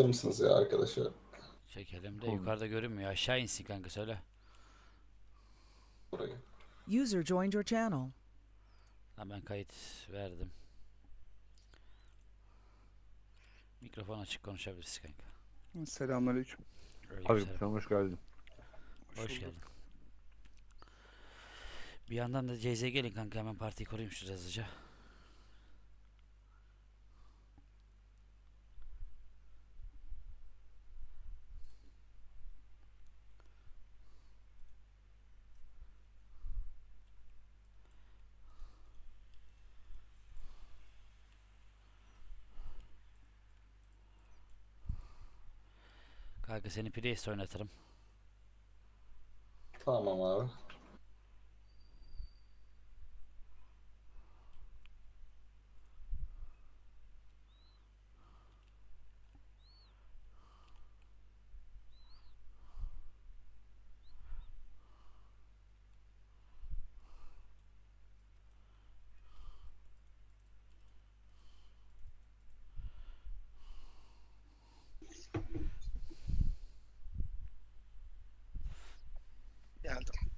çekebilir misiniz ya arkadaşı? Çekelim de yukarıda görünmüyor. Aşağı insin kanka söyle. Burayı. User joined your channel. Hemen kayıt verdim. Mikrofon açık konuşabiliriz kanka. Selamünaleyküm. Aleykümselam. Aleykümselam hoş geldin. Hoş geldin. Bir yandan da CZ gelin kanka hemen partiyi koruyayım şu hızlıca. Kanka seni Priest oynatırım. Tamam abi. Geldim.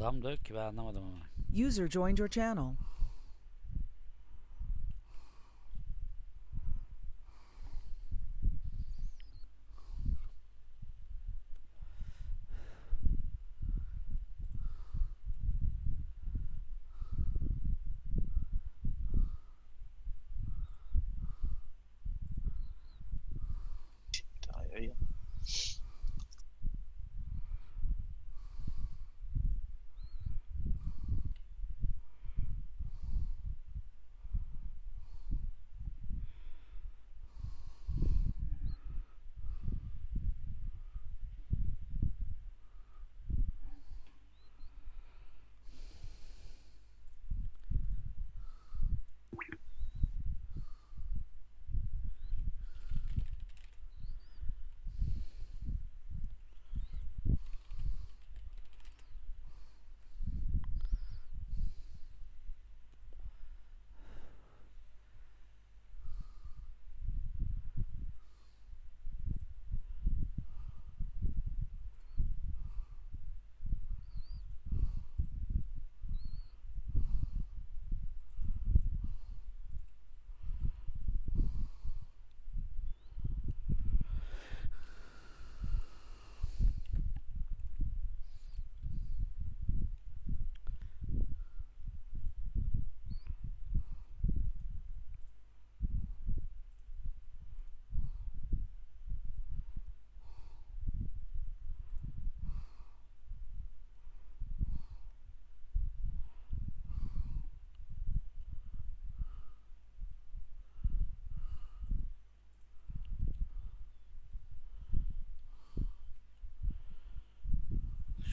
Adam da yok ki ben anlamadım ama. User joined your channel. Daha yayın.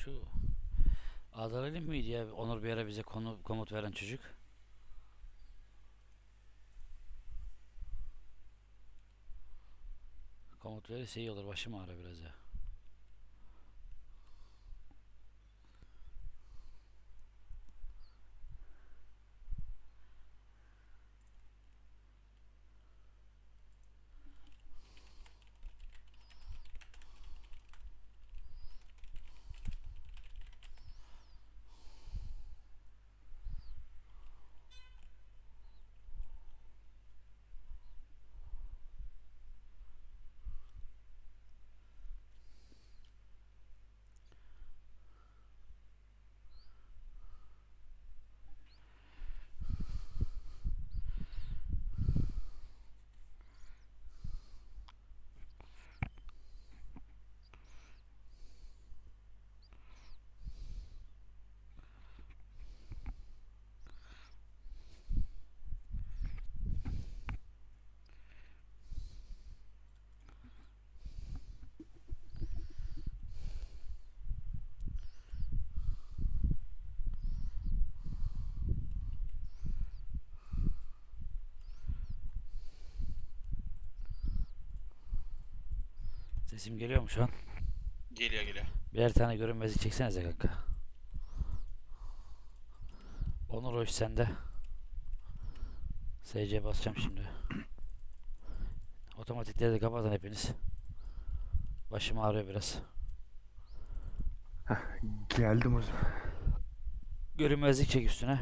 Şu Adalelim miydi ya Onur bir ara bize konu komut veren çocuk? Komut verirse iyi olur başım ağrıyor biraz ya. Sesim geliyor mu şu an? Geliyor geliyor. Birer tane görünmezlik çeksenize kanka. Onur hoş sende. SC basacağım şimdi. Otomatikleri de kapatın hepiniz. Başım ağrıyor biraz. Geldim hocam. Görünmezlik çek üstüne.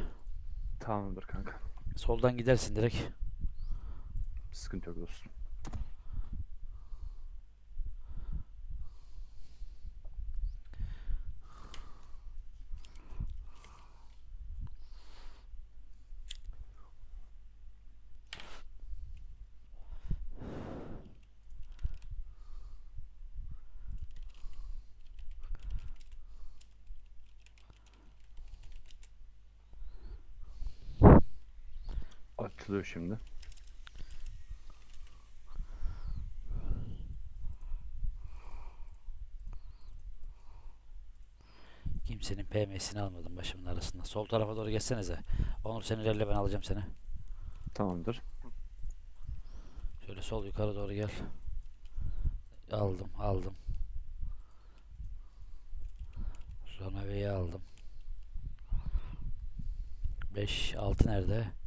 Tamamdır kanka. Soldan gidersin direkt. Sıkıntı yok dostum. Açılıyor şimdi. Kimsenin PM'sini almadım başımın arasında. Sol tarafa doğru geçsenize. Onur sen ilerle ben alacağım seni. Tamamdır. Şöyle sol yukarı doğru gel. Aldım, aldım. Ronave'yi aldım. 5, 6 nerede?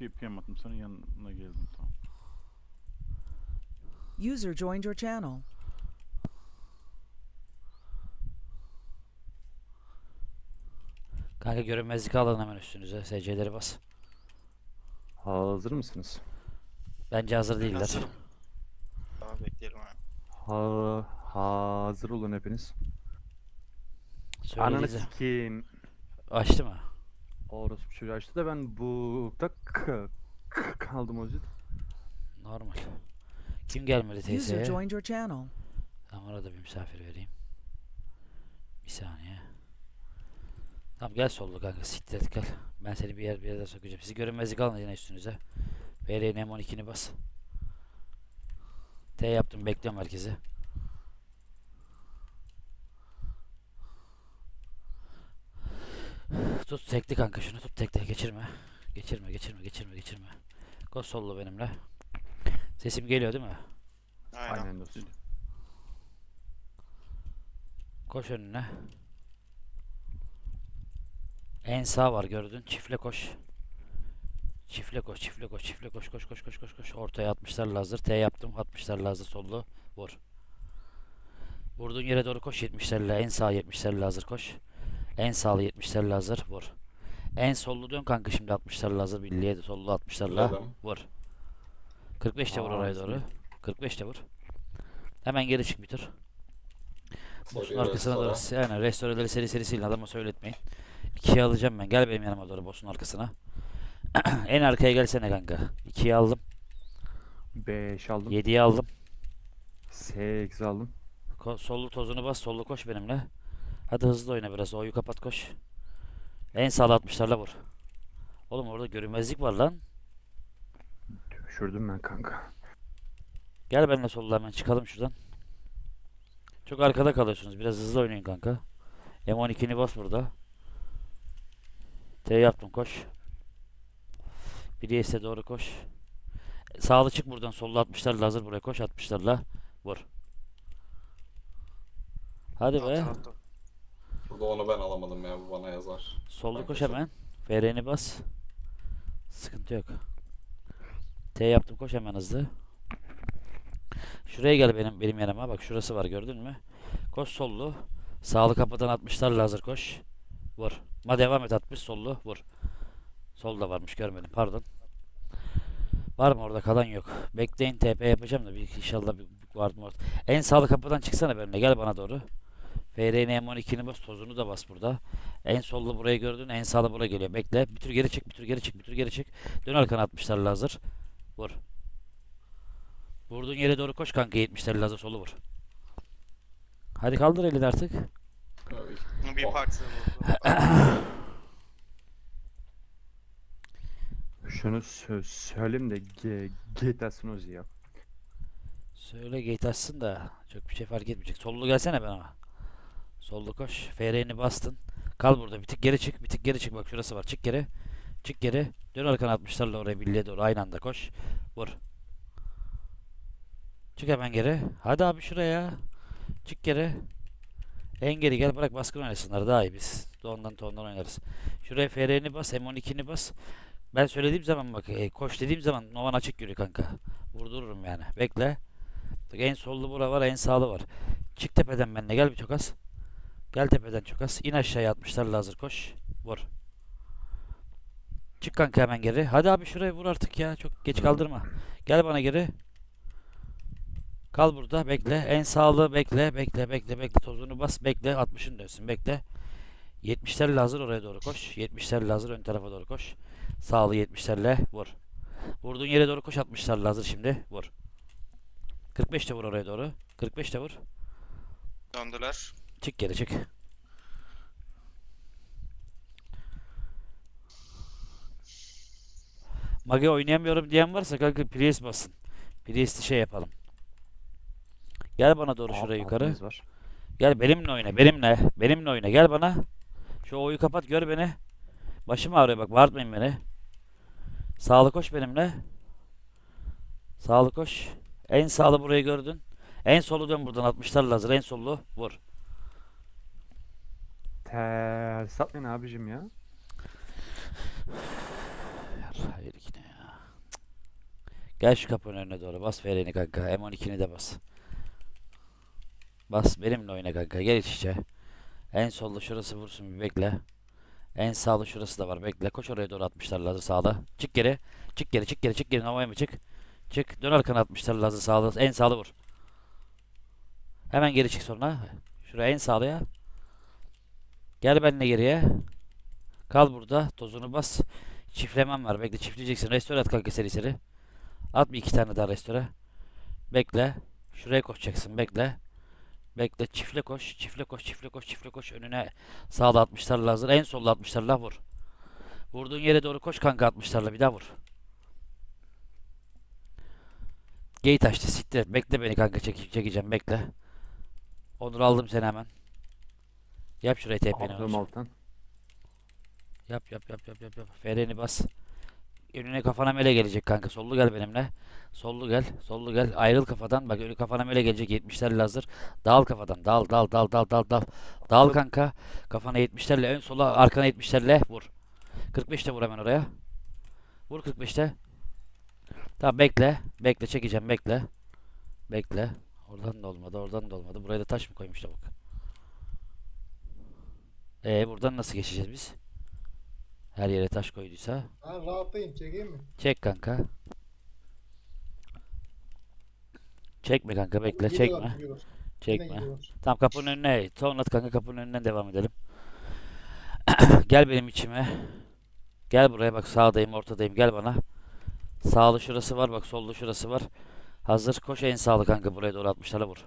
Uzi PM attım sana yanına geldim tamam. User joined your channel. Kanka görünmezlik alın hemen üstünüze. SC'leri bas. Hazır mısınız? Bence hazır değiller. Hazır. Daha bekleyelim ha. Ha hazır olun hepiniz. Ananı Söyledi. sikeyim. Açtı mı? Orası bir çocuğu açtı da ben bu da kaldım hocam. Normal. Kim gelmedi User teyzeye? joined your channel. Tamam orada bir misafir vereyim. Bir saniye. Tamam gel sollu kanka siktir et gel. Ben seni bir yer bir yerden sokacağım. Sizi görünmezlik alın yine üstünüze. PR'nin M12'ni bas. T yaptım bekliyorum herkesi. Tut tekli kanka şunu tut tekli geçirme. Geçirme geçirme geçirme geçirme. Koş sollu benimle. Sesim geliyor değil mi? Aynen. Aynen dostum. Koş önüne. En sağ var gördün. Çifle koş. Çifle koş, çifle koş, çifle koş, koş, koş, koş, koş, koş. Ortaya 60'lar hazır. T yaptım. 60'lar hazır sollu. Vur. Vurduğun yere doğru koş 70'lerle. En sağ 70'lerle hazır koş. En sağlı 70'lerle hazır. Vur. En sollu dön kanka şimdi 60'larla hazır. Birliğe de sollu 60'larla. Dedim. Vur. 45 de vur oraya doğru. 45 de vur. Hemen geri çık bir tur. Boss'un arkasına doğru. restore. Aynen restoreleri seri seri silin adama söyletmeyin. İkiye alacağım ben. Gel benim yanıma doğru boss'un arkasına. en arkaya gelsene kanka. İkiye aldım. 5 aldım. 7'yi aldım. 8 aldım. Ko- sollu tozunu bas. Sollu koş benimle. Hadi hızlı oyna biraz. O'yu kapat koş. En sağda 60'larla vur. Oğlum orada görünmezlik var lan. Düşürdüm ben kanka. Gel benimle solda hemen çıkalım şuradan. Çok arkada kalıyorsunuz. Biraz hızlı oynayın kanka. M12'ni bas burada. T yaptım koş. Bir doğru koş. Sağlı çık buradan. Solda 60'larla hazır buraya koş. 60'larla vur. Hadi be. Attım, attım. Burada onu ben alamadım ya bu bana yazar. Ben koş hemen. FR'ni bas. Sıkıntı yok. T yaptım koş hemen hızlı. Şuraya gel benim benim yanıma. Bak şurası var gördün mü? Koş sollu. Sağlı kapıdan 60'larla hazır koş. Vur. Ma devam et 60 sollu vur. Solda varmış görmedim pardon. Var mı orada kalan yok. Bekleyin TP yapacağım da bir inşallah bir var mı? En sağlı kapıdan çıksana benimle gel bana doğru. FR'nin M12'ni bas tozunu da bas burada. En sollu burayı gördün, en sağlı buraya geliyor. Bekle. Bir tür geri çık, bir tür geri çık, bir tür geri çık. Dön arkana 60'larla hazır. Vur. Vurduğun yere doğru koş kanka 70'lerle hazır solu vur. Hadi kaldır elini artık. Bir parça. Şunu sö- söyleyeyim de ge- Snozi ya. Söyle gate açsın da çok bir şey fark etmeyecek. Sollu gelsene ben ama. Sollu koş. FR'ni bastın. Kal burada. Bir tık geri çık. Bir tık geri çık. Bak şurası var. Çık geri. Çık geri. Dön arkana 60'larla oraya birliğe doğru. Aynı anda koş. Vur. Çık hemen geri. Hadi abi şuraya. Çık geri. En geri gel bırak baskın oynasınlar daha iyi biz. Ondan tondan oynarız. Şuraya FR'ni bas, M12'ni bas. Ben söylediğim zaman bak e, koş dediğim zaman Novan açık yürü kanka. Vurdururum yani. Bekle. En sollu bura var en sağlı var. Çık tepeden benimle gel bir çok az. Gel tepeden çok az. İn aşağıya 60'larla hazır koş. Vur. Çık kanka hemen geri. Hadi abi şuraya vur artık ya. Çok geç kaldırma. Gel bana geri. Kal burada bekle. En sağlı bekle bekle bekle bekle. Tozunu bas bekle. 60'ın dönsün bekle. 70'lerle hazır oraya doğru koş. 70'lerle hazır ön tarafa doğru koş. Sağlı 70'lerle vur. Vurduğun yere doğru koş 60'larla hazır şimdi. Vur. 45 de vur oraya doğru. 45 de vur. Döndüler. Çık geri çık. Mage oynayamıyorum diyen varsa kanka Priest basın. Priest'i şey yapalım. Gel bana doğru şuraya yukarı. var. Gel benimle oyna, benimle. Benimle oyna. Gel bana. Şu oyu kapat, gör beni. Başım ağrıyor bak, bağırtmayın beni. Sağlı koş benimle. Sağlı koş. En sağlı burayı gördün. En solu dön buradan 60'larla hazır. En sollu vur. Ters atmayın abicim ya. Hayır yine ya. Gel şu kapının önüne doğru. Bas vereni kanka. M12'ni de bas. Bas benimle oyna kanka. Gel iç içe. En solda şurası vursun bir bekle. En sağda şurası da var. Bekle. Koş oraya doğru 60'larla hazır sağda. Çık geri. Çık geri. Çık geri. Çık geri. Nova'ya mı çık? Çık. Dön arkana 60'larla hazır sağda. En sağda vur. Hemen geri çık sonra. Şuraya en sağda ya. Gel benimle geriye. Kal burada. Tozunu bas. Çiftlemem var. Bekle çiftleyeceksin. Restore at kanka seri seri. At bir iki tane daha restore. Bekle. Şuraya koşacaksın. Bekle. Bekle. Çiftle koş. Çiftle koş. Çiftle koş. Çiftle koş. Önüne sağda 60'larla hazır. En solda 60'larla vur. Vurduğun yere doğru koş kanka 60'larla. Bir daha vur. Gate açtı. Siktir. Bekle beni kanka. Çek çekeceğim. Bekle. Onur aldım seni hemen. Yap şuraya TP'ni. Aldım alttan. Yap yap yap yap yap yap. Freni bas. Önüne kafana mele gelecek kanka. Sollu gel benimle. Sollu gel. Sollu gel. Ayrıl kafadan. Bak önü kafana mele gelecek. 70'lerle hazır. Dal kafadan. Dal dal dal dal dal dal. Dal kanka. Kafana 70'lerle ön sola arkana 70'lerle vur. 45'te vur hemen oraya. Vur 45'te. Tamam bekle. Bekle çekeceğim bekle. Bekle. Oradan da olmadı. Oradan da olmadı. Buraya da taş mı koymuş lavuk? Ee buradan nasıl geçeceğiz biz? Her yere taş koyduysa. Ha rahatlayın çekeyim mi? Çek kanka. Çekme kanka bekle Gidiyorlar, çekme. gidiyorlar. Yine Çekme. Tamam kapının önüne. Tonlat kanka kapının önünden devam edelim. Gel benim içime. Gel buraya bak sağdayım ortadayım gel bana. Sağlı şurası var bak solda şurası var. Hazır koş en sağlı kanka buraya doğru 60'lara vur.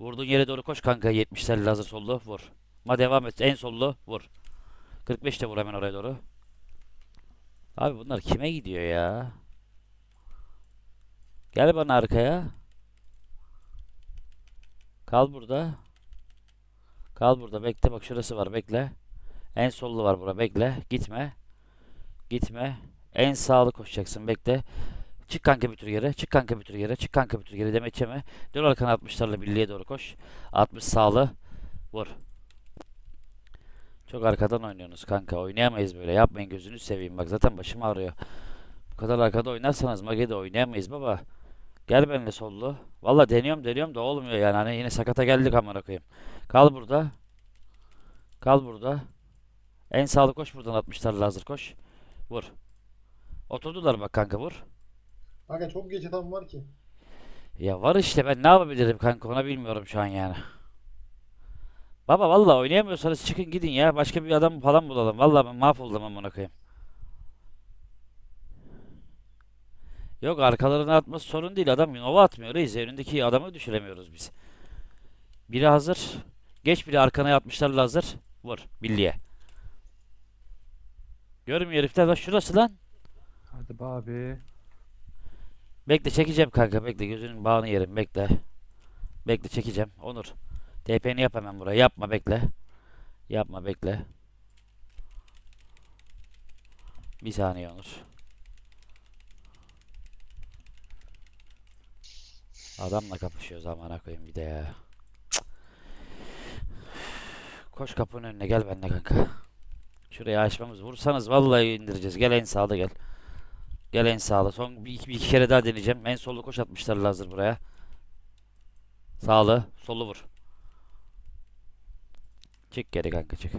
Vurduğun yere doğru koş kanka 70'lerle hazır sollu vur. Ma devam et en sollu vur. 45'te vur hemen oraya doğru. Abi bunlar kime gidiyor ya? Gel bana arkaya. Kal burada. Kal burada bekle bak şurası var bekle. En sollu var bura bekle. Gitme. Gitme. En sağlı koşacaksın bekle. Çık kanka bir tur yere. Çık kanka bir tur yere. Çık kanka bir tur yere. Demet yeme. Dön arkana 60'larla birliğe doğru koş. 60 sağlı. Vur. Çok arkadan oynuyorsunuz kanka. Oynayamayız böyle. Yapmayın gözünü seveyim. Bak zaten başım ağrıyor. Bu kadar arkada oynarsanız Mage'de oynayamayız baba. Gel benimle sollu. Valla deniyorum deniyorum da olmuyor yani. Hani yine sakata geldik amına koyayım. Kal burada. Kal burada. En sağlı koş buradan 60'larla hazır koş. Vur. Oturdular bak kanka vur. Kanka çok geç adam var ki. Ya var işte ben ne yapabilirim kanka ona bilmiyorum şu an yani. Baba valla oynayamıyorsanız çıkın gidin ya. Başka bir adam falan bulalım. Valla ben mahvoldum amına koyayım. Yok arkalarına atması sorun değil. Adam Nova atmıyor reis. Önündeki adamı düşüremiyoruz biz. Biri hazır. Geç biri arkana yatmışlarla hazır. Vur. Billiye. Görmüyor herifler. Lan şurası lan. Hadi be abi. Bekle çekeceğim kanka bekle gözünün bağını yerim bekle. Bekle çekeceğim Onur. TP'ni yap hemen buraya yapma bekle. Yapma bekle. Bir saniye Onur. Adamla kapışıyoruz amına koyayım bir de ya. Koş kapının önüne gel benimle kanka. Şurayı açmamız. Vursanız vallahi indireceğiz. Gel en sağda gel. Gel en sağda. Son bir iki, bir iki kere daha deneyeceğim. En sollu koş atmışlar hazır buraya. Sağlı. Sollu vur. Çık geri kanka çık.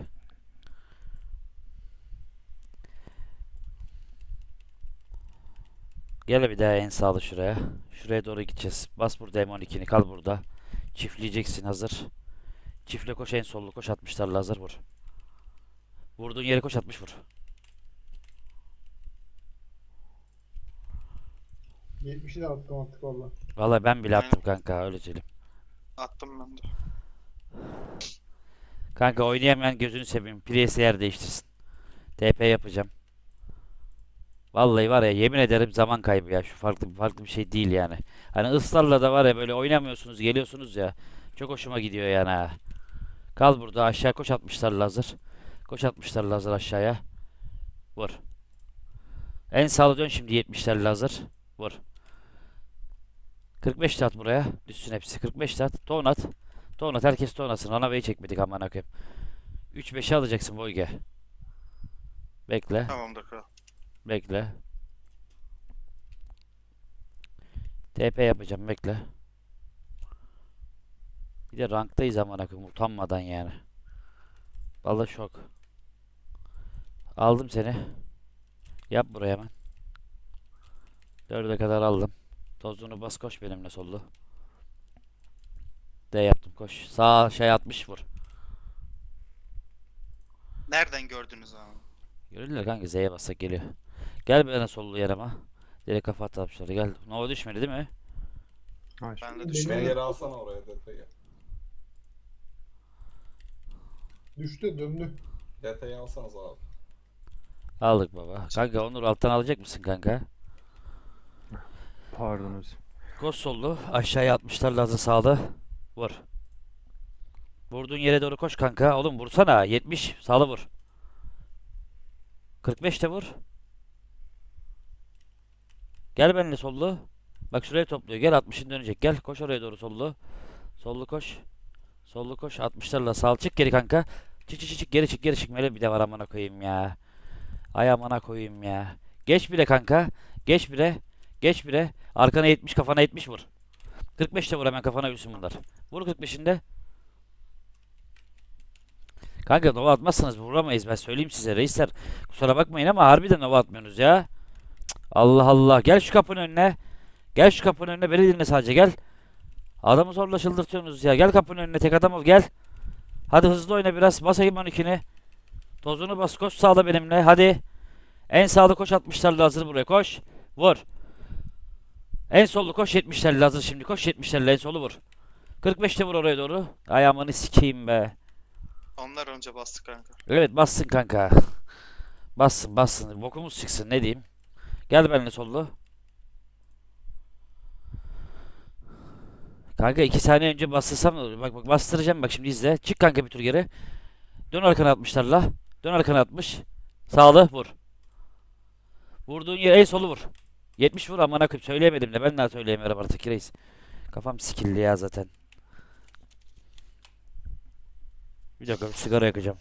Gel bir daha en sağlı şuraya. Şuraya doğru gideceğiz. Bas burada M12'ni kal burada. Çiftleyeceksin hazır. Çiftle koş en sollu koş 60'larla hazır vur. Vurduğun yere koş 60 vur. 70'i de attım artık valla. Vallahi ben bile attım kanka öyle söyleyeyim. Attım ben de. Kanka oynayamayan gözünü seveyim. Priest'e yer değiştirsin. TP yapacağım. Vallahi var ya yemin ederim zaman kaybı ya. Şu farklı farklı bir şey değil yani. Hani ısrarla da var ya böyle oynamıyorsunuz geliyorsunuz ya. Çok hoşuma gidiyor yani ha. Kal burada aşağı koş 60'larla hazır. Koş 60'larla hazır aşağıya. Vur. En sağlı dön şimdi 70'lerle hazır. Vur. 45 de at buraya. Düşsün hepsi. 45 de at. Ton at. Ton at. Herkes ton atsın. Ana Bey'i çekmedik aman koyayım. 3-5'e alacaksın Boyge. Bekle. Tamamdır kral. Bekle. TP yapacağım bekle. Bir de ranktayız amına koyayım utanmadan yani. Vallahi şok. Aldım seni. Yap buraya hemen. Dörde kadar aldım. Tozunu bas koş benimle sollu. D yaptım koş. Sağ şey 60 vur. Nereden gördünüz abi? Görüldüler kanka Z'ye bassak geliyor. Gel bana sollu yanıma. Direkt kafa at gel. Nova düşmedi değil mi? Ha, Ben de düştüm. Beni yere alsana oraya detayı. Düştü döndü. Detayı alsanız abi. Aldık baba. Kanka Onur alttan alacak mısın kanka? Pardon Özüm. Koş sollu. Aşağıya 60'lar lazım sağlı. Vur. Vurduğun yere doğru koş kanka. Oğlum vursana. 70. Sağlı vur. 45 de vur. Gel benimle sollu. Bak şuraya topluyor. Gel 60'ın dönecek. Gel koş oraya doğru sollu. Sollu koş. Sollu koş. 60'larla sağ çık geri kanka. Çık çık çık, geri çık geri çık. Mele bir de var amına koyayım ya. Ay amına koyayım ya. Geç bile kanka. Geç bile. Geç bile. Arkana 70 kafana 70 vur. 45 de vur hemen kafana gülsün bunlar. Vur 45'inde. Kanka nova atmazsanız vuramayız ben söyleyeyim size reisler. Kusura bakmayın ama harbiden nova atmıyorsunuz ya. Allah Allah. Gel şu kapının önüne. Gel şu kapının önüne beni dinle sadece gel. Adamı zorla çıldırtıyorsunuz ya. Gel kapının önüne tek adam ol gel. Hadi hızlı oyna biraz. Bas ayım 12'ni. Tozunu bas koş sağda benimle hadi. En sağda koş 60'larla hazır buraya koş. Vur. En sollu koş 70'lerle hazır şimdi. Koş 70'lerle en solu vur. 45'te vur oraya doğru. Ayağımını sikeyim be. Onlar önce bastı kanka. Evet bassın kanka. Bassın bassın. Bokumuz çıksın ne diyeyim. Gel benimle sollu. Kanka 2 saniye önce bastırsam bak bak bastıracağım bak şimdi izle. Çık kanka bir tur geri. Dön arkana 60'larla. Dön arkana 60. Sağlı vur. Vurduğun yere en solu vur. 70 vur amına koyayım söyleyemedim de ben daha söyleyemiyorum artık reis. Kafam sikildi ya zaten. Bir dakika bir sigara yakacağım.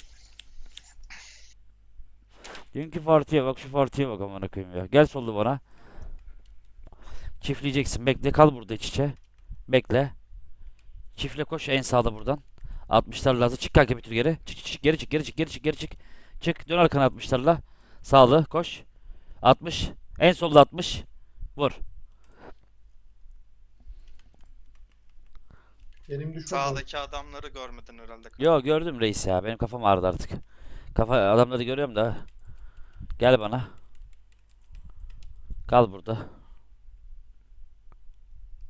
Dünkü partiye bak şu partiye bak amına koyayım ya. Gel sollu bana. Çiftleyeceksin. Bekle kal burada iç içe. Bekle. Çiftle koş en sağda buradan. 60'lar lazım. Çık kanka bir tur geri. Çık çık çık geri çık geri çık geri çık geri çık. Çık dön arkana 60'larla. Sağlı koş. 60. En solda 60. Vur. Benim düşmedi. Sağdaki adamları görmedin herhalde. Yo gördüm reis ya. Benim kafam ağrıdı artık. Kafa adamları görüyorum da. Gel bana. Kal burada.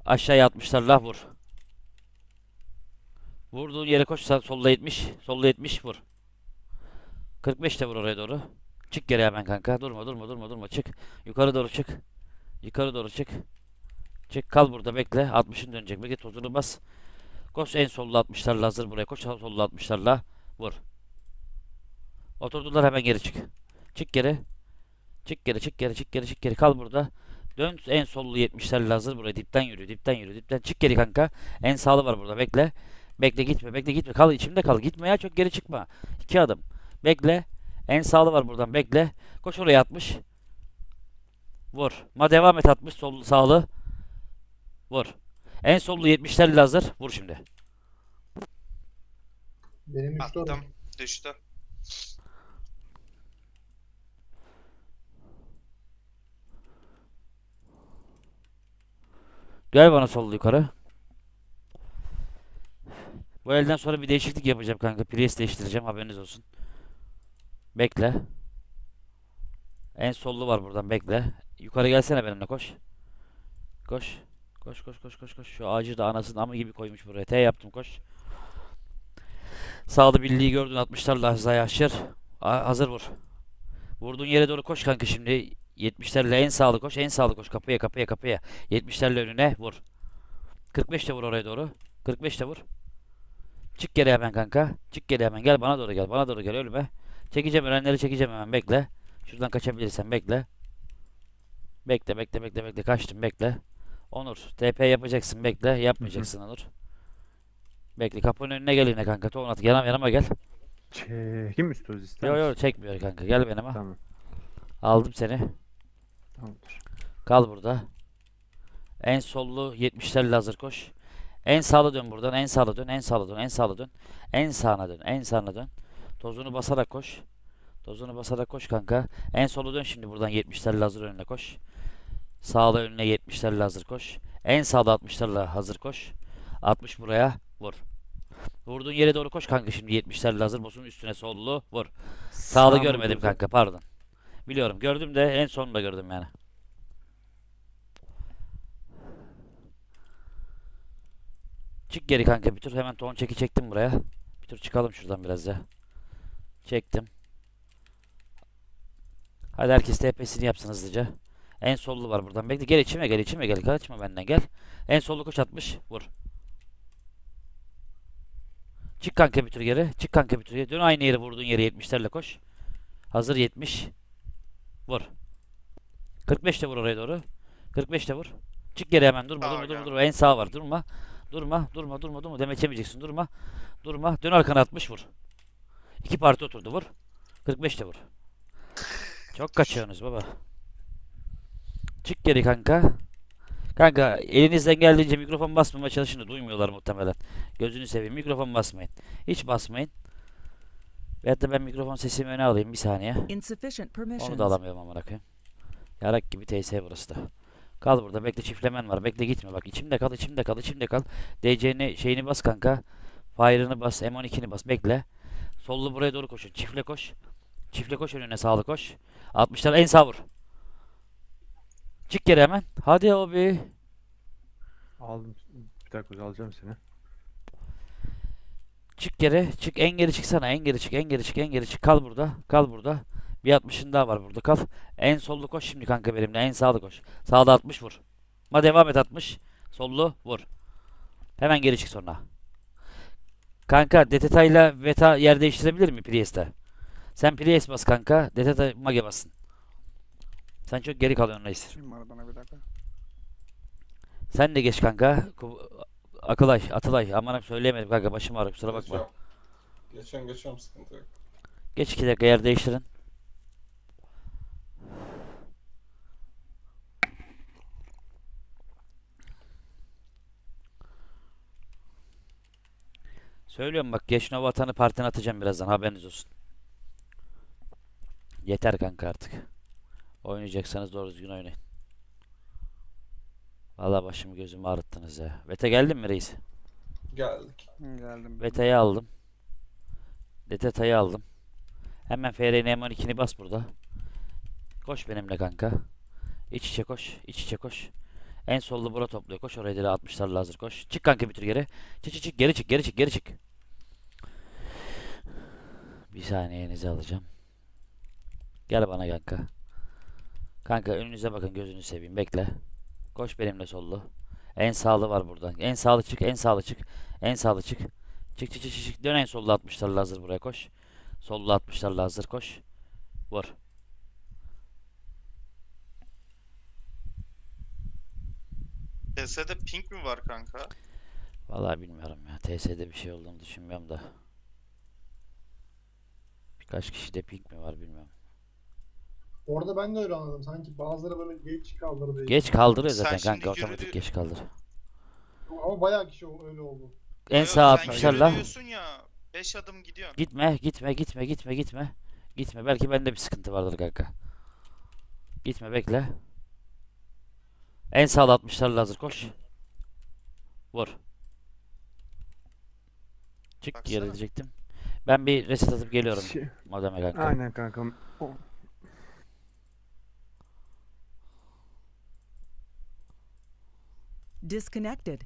Aşağıya 60'larla vur. Vurduğun yere koş. Solda 70. Solda 70 vur. 45 de vur oraya doğru. Çık geri hemen kanka. Durma durma durma durma. Çık. Yukarı doğru çık. Yukarı doğru çık. Çık kal burada bekle. 60'ın dönecek. Bekle tozunu bas. Koş en solda 60'larla hazır buraya. Koş solda 60'larla. Vur. Oturdular hemen geri çık. Çık geri. Çık geri çık geri çık geri çık geri. Kal burada. Dön en sollu 70'lerle hazır buraya dipten yürü dipten yürü dipten çık geri kanka. En sağlı var burada bekle. Bekle gitme bekle gitme kal içimde kal gitme ya çok geri çıkma. İki adım. Bekle. En sağlı var buradan bekle. Koş oraya 60. Vur. Ma devam et 60 sol sağlı. Vur. En sollu 70'lerle hazır. Vur şimdi. Benim düştü Attım. adam. Düştü. Gel bana sollu yukarı. Bu elden sonra bir değişiklik yapacağım kanka. Prius değiştireceğim haberiniz olsun. Bekle. En sollu var buradan bekle. Yukarı gelsene benimle koş. Koş. Koş koş koş koş koş. Şu ağacı da anasının amı gibi koymuş buraya. T yaptım koş. Sağda birliği gördün 60'larla hızaya aşır. Hazır vur. Vurduğun yere doğru koş kanka şimdi. 70'lerle en sağlı koş. En sağlı koş. Kapıya kapıya kapıya. 70'lerle önüne vur. 45 de vur oraya doğru. 45 de vur. Çık geri hemen kanka. Çık geri hemen. Gel bana doğru gel. Bana doğru gel ölme. Çekeceğim ölenleri çekeceğim hemen bekle. Şuradan kaçabilirsen bekle. Bekle bekle bekle bekle. Kaçtım bekle. Onur. TP yapacaksın bekle. Yapmayacaksın Onur. Bekle kapının önüne gel yine kanka. Tonat yanıma yanıma gel. Çekim üstü ister Yo yo misin? çekmiyor kanka. Gel benimle. Tamam. Aldım seni. Tamamdır. Kal burada. En sollu 70'lerle hazır koş. En sağlı dön buradan. En sağlı dön. En sağlı dön. En sağlı dön. En sağına dön. En sağına dön. Tozunu basarak koş. Tozunu basarak koş kanka. En solu dön şimdi buradan 70'lerle hazır önüne koş. Sağda önüne 70'lerle hazır koş. En sağda 60'larla hazır koş. 60 buraya vur. Vurduğun yere doğru koş kanka şimdi 70'lerle hazır. Bosunun üstüne sollu vur. Sağda Sağ görmedim vurdu. kanka pardon. Biliyorum gördüm de en sonunda gördüm yani. Çık geri kanka bir tur hemen ton çeki çektim buraya. Bir tur çıkalım şuradan biraz ya. Çektim. Hadi herkes TP'sini yapsın hızlıca. En sollu var buradan. Bekle gel içime gel içime gel. Kaçma benden gel. En sollu koş atmış. Vur. Çık kanka bir tur geri. Çık kanka bir tur geri. Dön aynı yere vurduğun yere 70'lerle koş. Hazır 70. Vur. 45 de vur oraya doğru. 45 de vur. Çık geri hemen durma durma durma durma. En sağ var durma. Durma durma durma durma. Demet yemeyeceksin durma. Durma. Dön arkana 60 vur. İki parti oturdu vur. 45 de vur. Çok kaçıyorsunuz baba. Çık geri kanka. Kanka elinizden geldiğince mikrofon basmamaya çalışın duymuyorlar muhtemelen. Gözünü seveyim mikrofon basmayın. Hiç basmayın. Veyahut da ben mikrofon sesimi öne alayım bir saniye. Onu da alamıyorum amına koyayım. Yarak gibi TS burası da. Kal burada bekle çiftlemen var. Bekle gitme bak içimde kal içimde kal içimde kal. DC'ni şeyini bas kanka. Fire'ını bas M12'ni bas bekle. Sollu buraya doğru koşun. Çiftle koş. Çiftle koş önüne sağlı koş. 60'lar en sağ vur. Çık geri hemen. Hadi abi. Aldım. Bir dakika alacağım seni. Çık geri. Çık en geri çıksana. En geri çık. En geri çık. En geri çık. Kal burada. Kal burada. Bir 60'ın daha var burada. Kal. En sollu koş şimdi kanka benimle. En sağlı koş. Sağda 60 vur. Ma devam et 60. Sollu vur. Hemen geri çık sonra. Kanka Deteta ile Veta yer değiştirebilir mi Priest'te? Sen Priest bas kanka. Deteta Mage basın. Sen çok geri kalıyorsun reis. Bir dakika. Sen de geç kanka. Akılay, Atılay. Aman söyleyemedim kanka. Başım ağrıyor kusura bakma. Geçiyorum. Geçiyorum geçiyorum sıkıntı yok. Geç iki dakika yer değiştirin. Söylüyorum bak geç Nova atanı partine atacağım birazdan haberiniz olsun. Yeter kanka artık. Oynayacaksanız doğru düzgün oynayın. Valla başımı gözümü ağrıttınız ya. Vete geldin mi reis? Geldik. Geldim. Veta'yı aldım. Deteta'yı aldım. Hemen FR'nin M12'ni bas burada. Koş benimle kanka. İç içe koş. iç içe koş. En sollu bura topluyor. Koş oraya deli 60'larla hazır koş. Çık kanka bir tur geri. Çık çık çık geri çık geri çık geri çık. Bir saniyenizi alacağım. Gel bana kanka. Kanka önünüze bakın gözünü seveyim bekle. Koş benimle sollu. En sağlı var buradan. En sağlı çık en sağlı çık. En sağlı çık. Çık çık çık çık. Dön en sollu 60'larla hazır buraya koş. Sollu 60'larla hazır koş. Vur. TS'de pink mi var kanka? Vallahi bilmiyorum ya. TS'de bir şey olduğunu düşünmüyorum da. Birkaç kişide ping mi var bilmiyorum. Orada ben de öyle anladım. Sanki bazıları böyle geç kaldırdı. Geç kaldırıyor Sen zaten şimdi kanka otomatik yürüdü- geç kaldır. Ama bayağı kişi öyle oldu. En Yok, sağ sen 60'larla yürüyorsun ya. 5 adım gidiyorsun. gitme gitme gitme gitme gitme. Gitme belki bende bir sıkıntı vardır kanka. Gitme bekle. En sağ 60'larla hazır koş. Vur. Çık Baksana. geri diyecektim. Ben bir reset atıp geliyorum Şey- modeme kanka. Aynen kankam. O- Disconnected.